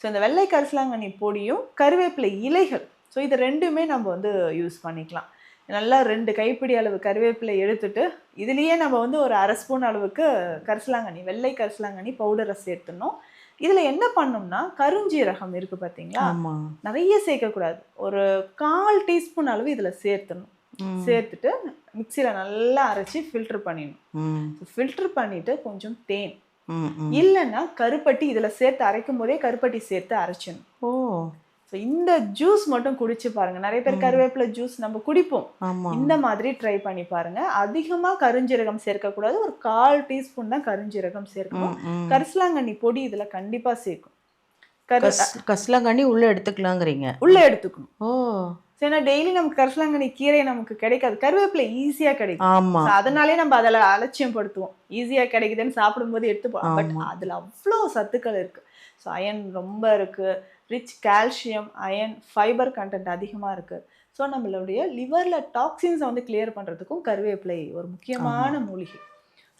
So இந்த வெள்ளை கரிசலாங்கண்ணி பொடியும் கருவேப்பிலை இலைகள். ஸோ இது ரெண்டுமே நம்ம வந்து யூஸ் பண்ணிக்கலாம். நல்லா ரெண்டு கைப்பிடி அளவு கருவேப்பிலை எடுத்துட்டு இதுலேயே நம்ம வந்து ஒரு அரை ஸ்பூன் அளவுக்கு கரிசலாங்கண்ணி வெள்ளை கரிசலாங்கண்ணி பவுடரை சேர்த்துடணும். இதில் என்ன பண்ணோம்னா கருஞ்சீரகம் இருக்குது பார்த்தீங்களா நிறைய சேர்க்கக்கூடாது. ஒரு கால் டீஸ்பூன் அளவு இதில் சேர்த்துணும். சேர்த்துட்டு மிக்சியில் நல்லா அரைச்சி ஃபில்டர் பண்ணிடணும். ஃபில்டர் பண்ணிட்டு கொஞ்சம் தேன். இல்லைன்னா கருப்பட்டி இதில் சேர்த்து அரைக்கும் போதே கருப்பட்டி சேர்த்து அரைச்சிடணும். ஓ. ஸோ இந்த ஜூஸ் மட்டும் குடிச்சு பாருங்க. நிறைய பேர் கருவேப்பிலை ஜூஸ் நம்ம குடிப்போம். இந்த மாதிரி ட்ரை பண்ணி பாருங்க. அதிகமா கருஞ்சீரகம் சேர்க்கக்கூடாது. ஒரு கால் டீஸ்பூன் தான் கருஞ்சீரகம் சேர்க்கணும். கரிசலாங்கண்ணி பொடி இதுல கண்டிப்பா சேர்க்கும். கரு கஸ்- கசலாங்கண்ணி உள்ள எடுத்துக்கலாங்கிறீங்க. உள்ள எடுத்துக்கணும். ஓ. ஏன்னா டெய்லி நமக்கு கரிசலாங்கண்ணி கீரை நமக்கு கிடைக்காது. கருவேப்பிலை ஈஸியா கிடைக்கும். ஆமா. அதனாலே நம்ம அதில் அலட்சியம் படுத்துவோம் ஈஸியா கிடைக்குதுன்னு சாப்பிடும்போது எடுத்துப்போம். பட். அதுல அவ்வளோ சத்துக்கள் இருக்கு. ஸோ அயன் ரொம்ப இருக்கு. Rich calcium iron fibre content அதிகமா இருக்கு. ஸோ நம்மளுடைய லிவர்ல டாக்ஸின்ஸை வந்து கிளியர் பண்றதுக்கும் கருவேப்பிலை ஒரு முக்கியமான மூலிகை.